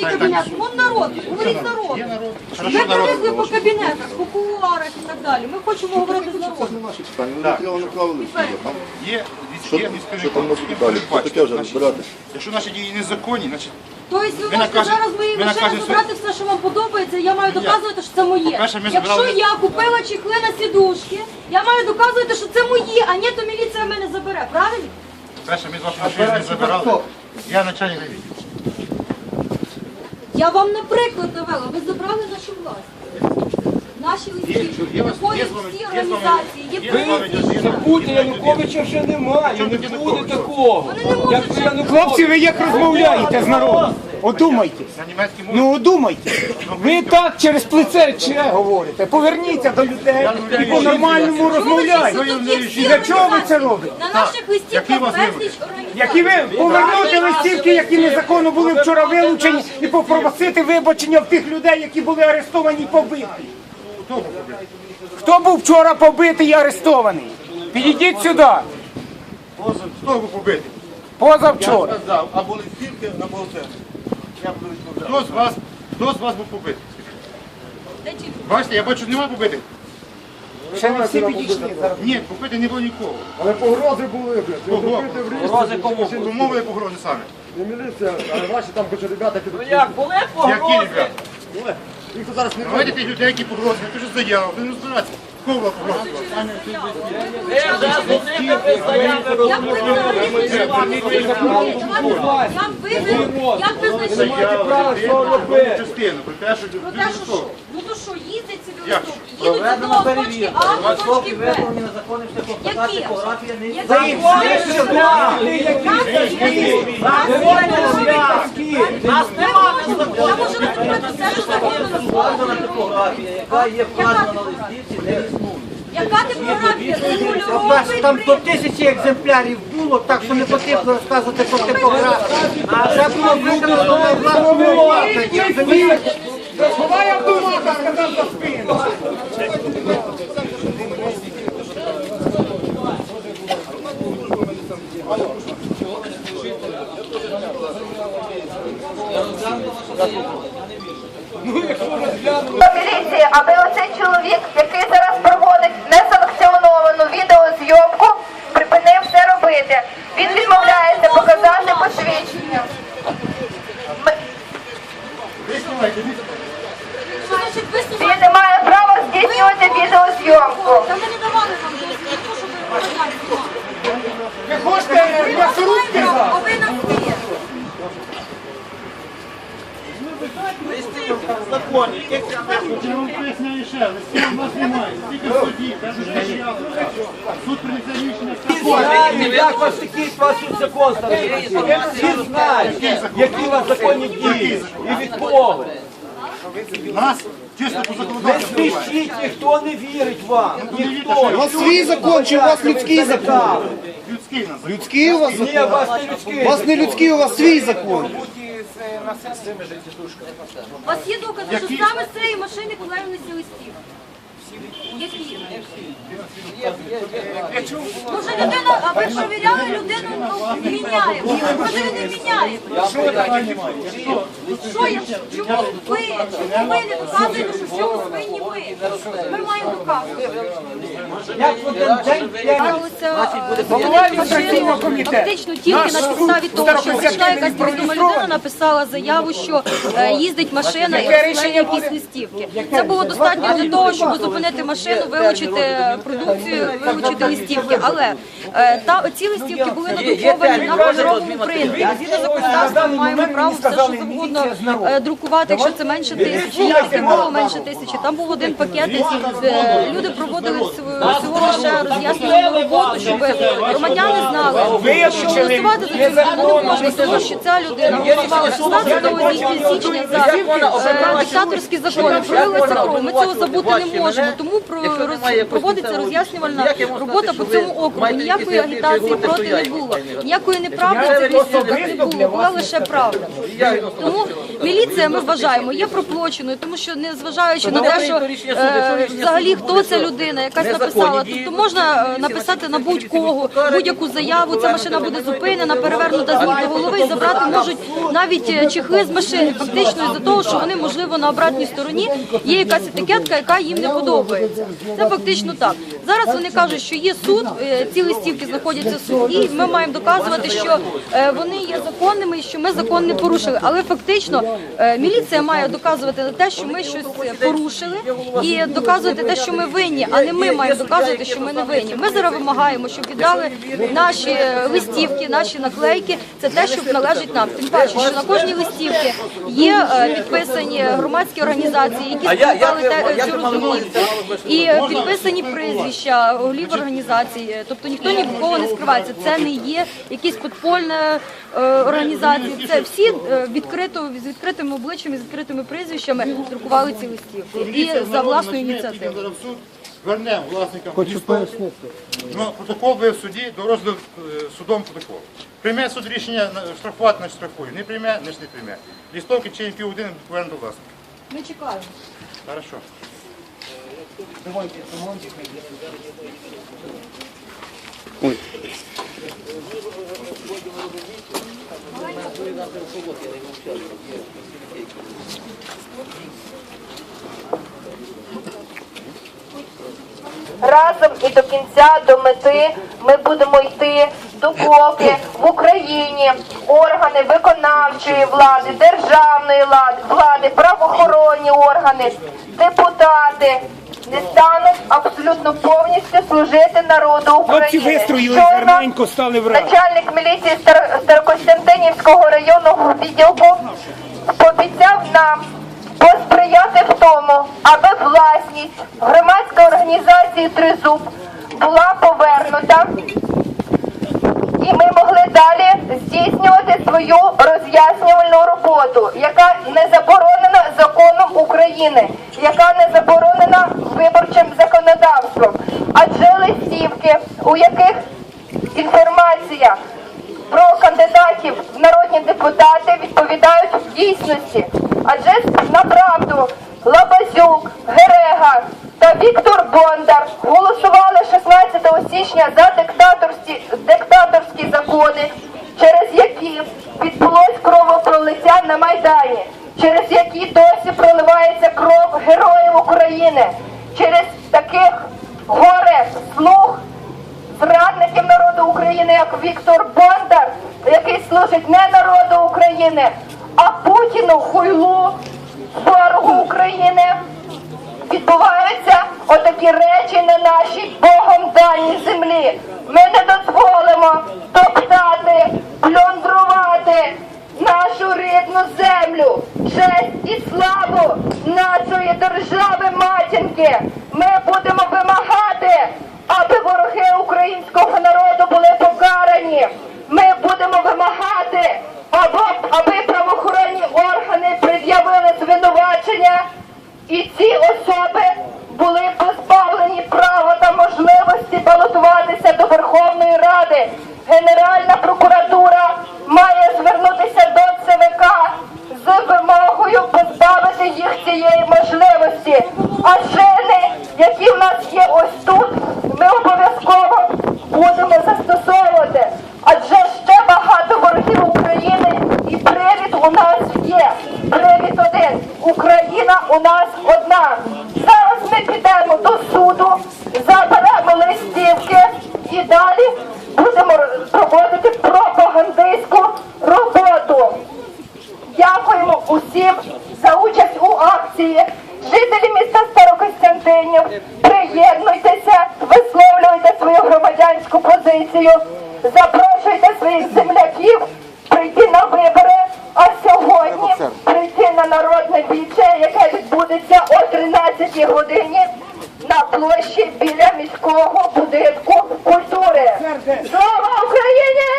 Кабінет? Вон народ, говоріть народ. Ми привикли по кабінетах, по кулуарах і так далі. Ми хочемо говорити з народом. Є, Що, є там- військові що там може далі? таке вже Якщо наші дії незаконні, значить Тобто ви Ви можете накажете- зараз з моєї ви машини накажете забрати все, що вам подобається, я маю доказувати, що це моє. По-перше, ми Якщо забрали- я купила чехли на сідушки, я маю доказувати, що це моє, а ні, то міліція мене забере, правильно? перше ми з вашої машини не забирали. Я начальник райвідділу. Я вам не приклад навела, ви забрали нашу власність. Наші листи, виходять всі організації, є поліція. Забудьте, Януковича вже немає, не буде такого. Вони не можуть Як вже- Янукович. Хлопці, ви як розмовляєте з народом? Одумайте. Ну одумайте. Ви так через плече че говорите. Поверніться до людей і по-нормальному розмовляйте. Для чого ви це робите? На наших Які листівках безліч організацій. Які ви повернути листівки, які незаконно були вчора вилучені, і попросити вибачення в тих людей, які були арестовані і побиті. Хто був вчора побитий і арестований? Підійдіть сюди. Хто був побитий? Позавчора. сказав, або листівки, або це. Я буду. Хто з вас, хто з вас був побитий? Бачите, я бачу, немає побитих. Ще не всі підійшли. Зараз Ні, побитих не було нікого. Але погрози були, блядь. Кого? Зробити в річці. Кому були погрози саме? Не міліція, а ваші там хоч ребята, які тут. Як були Які погрози? ребята? Їх тут зараз не Давайте тих людей, які погрози, напишуть заяву, ви не розбиратися. Кого була погроза? Ви вже з без заяви Як ви знайшли? Частину, що, що. ну то що, їздять ці велосипеди, їдуть з одного точки А до точки Б. Які? Нас нема Я можу розповідати все, що завгодно яка є вказана на листівці, не існує. Яка типографія? Це По-перше, там до тисячі екземплярів було, так що не потрібно розказувати про типографію. А це було використано власною Сховай автомата, сказав за спину. міліції, аби оцей чоловік, який зараз проводить несанкціоновану відеозйомку, припинив це робити. Він відмовляється показати посвідчення. Ми- Що значить ви Він знімаєте? не має права здійснювати відеозйомку. Та ми не давали вам дозвіл, не то, щоб ви хочете м'ясорубки а ви нас ні. Я вам поясняю ще, листів як вас такий ваш тут закон ставить. Всі знають, які у вас законні дії і від кого. Нас чисто по Не законодавству смішіть, ніхто не вірить вам. Ніхто. У вас свій закон чи у вас людський закон? Людський нас. Людський у вас Ні, закон? у вас не людський. У вас не людський, у вас свій закон. У вас є докази, що саме з цієї машини клеїлися листів? Які? Може людина, а ви провіряли людину, ну, міняє. Може ви не міняєте. Що я, чому ви, чому ви не доказуєте, що в цьому винні ви? Ми маємо доказувати. Як в один день Голова ілюстраційного комітету. Фактично тільки на підставі того, що прийшла якась невідома людина, написала заяву, що е, їздить машина і розклеює якісь листівки. Це було достатньо для того, щоб зупинити машину, вилучити продукцію, вилучити листівки. Але е, та ці листівки були надруковані на паперовому принті. Згідно законодавства ми маємо право все, що завгодно е, друкувати, якщо це менше тисячі. Їх було менше тисячі. Там був один пакет, е, люди проводили всього всього лише роз'яснювальну роботу, щоб громадяни знали, що голосувати за цю людину не можна, тому що ця людина голосувала 16 січня за е, диктаторські закони, пролилася кров. Ми цього забути не можемо. Тому проводиться роз'яснювальна робота по цьому округу. Ніякої агітації проти не було, ніякої неправди не було. Була лише правда. Тому міліція, ми вважаємо, є проплоченою, тому що не зважаючи на те, що е, взагалі хто ця людина, якась написала сказала, тобто можна е, написати на будь-кого будь-яку заяву. Ця машина буде зупинена, перевернута з ніг до голови забрати можуть навіть е, чехли з машини. Фактично із-за того, що вони можливо на обратній стороні є якась етикетка, яка їм не подобається. Це фактично так. Зараз вони кажуть, що є суд, е, ці листівки знаходяться в суді, і ми маємо доказувати, що вони є законними і що ми закон не порушили. Але фактично міліція має доказувати те, що ми щось порушили, і доказувати те, що ми винні, а не ми маємо доказувати, що ми не винні. Ми зараз вимагаємо, щоб віддали наші листівки, наші наклейки. Це те, що належить нам. Тим паче, що на кожній листівці є е, підписані громадські організації, які спонукали цю роздруківку. І е, підписані прізвища голів організацій. Тобто ніхто ні в кого не скривається. Це не є якісь підпольні е, організації. Це всі відкрито з відкритими обличчями, з відкритими прізвищами друкували ці листівки і за власною ініціативою. Вернемо власникам Хочу пояснити. Ну, протокол ви в суді до розгляду е, судом протокол. Прийме суд рішення на- штрафувати, значить штрафує. Не прийме, значить не прийме. Лістовки чи півгодини повернемо до власника. Ми чекаємо. Хорошо. Разом і до кінця, до мети ми будемо йти допоки в Україні органи виконавчої влади, державної влади, правоохоронні органи, депутати не стануть абсолютно повністю служити народу України. Щойно. Начальник міліції Стар- Старокостянтинівського районного відділку пообіцяв нам посприяти в тому, аби власність громадської організації Тризуб була повернута. І ми могли далі здійснювати свою роз'яснювальну роботу, яка не заборонена законом України, яка не заборонена виборчим законодавством. Адже листівки, у яких інформація про кандидатів в народні депутати відповідають в дійсності. Адже направду Лабазюк, Герега та Віктор Бондар голосували 16 січня за диктаторські, диктаторські закони, через які відбулось кровопролиття на Майдані, через які досі проливається кров героїв України, через таких горе слуг зрадників народу України, як Віктор Бондар, який служить не народу України, а Путіну хуйлу, ворогу України. Отакі речі на нашій Богом даній землі. Ми не дозволимо топтати, плюндрувати нашу рідну землю, честь і славу нашої держави матінки. Ми будемо вимагати, аби вороги українського народу були покарані. Ми будемо вимагати, аби, аби правоохоронні органи пред'явили звинувачення. І ці особи були позбавлені права та можливості балотуватися до Верховної Ради. Генеральна прокуратура має звернутися до ЦВК з вимогою позбавити їх цієї можливості. А шини, які в нас є ось тут, ми обов'язково будемо застосовувати. Адже ще багато ворогів України і привід у нас є. Привід один. Україна у нас одна. Зараз ми підемо до суду, заберемо листівки і далі будемо проводити пропагандистську роботу. Дякуємо усім за участь у акції. Жителі міста Старокостянтинів, приєднуйтеся, висловлюйте свою громадянську позицію, запрошуйте своїх земляків прийти на вибори, а сьогодні прийти на народне віче, яке відбудеться о 13 годині на площі біля міського будинку культури. Слава Україні!